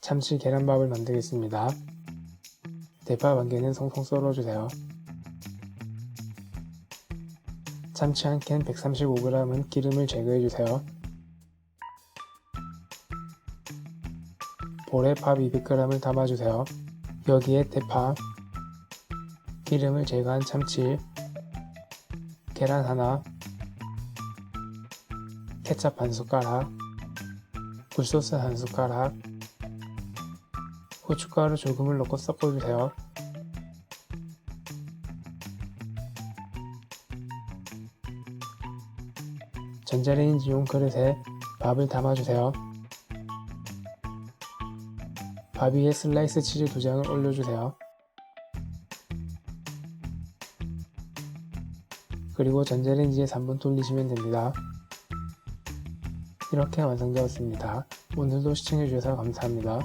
참치 계란밥을 만들겠습니다. 대파 반 개는 송송 썰어주세요. 참치 한 캔 135g은 기름을 제거해주세요. 볼에 밥 200g을 담아주세요. 여기에 대파, 기름을 제거한 참치, 계란 하나, 케찹 한 숟가락, 굴소스 한 숟가락, 고춧가루 조금을 넣고 섞어주세요. 전자레인지용 그릇에 밥을 담아주세요. 밥 위에 슬라이스 치즈 두 장을 올려주세요. 그리고 전자레인지에 3분 돌리시면 됩니다. 이렇게 완성되었습니다. 오늘도 시청해주셔서 감사합니다.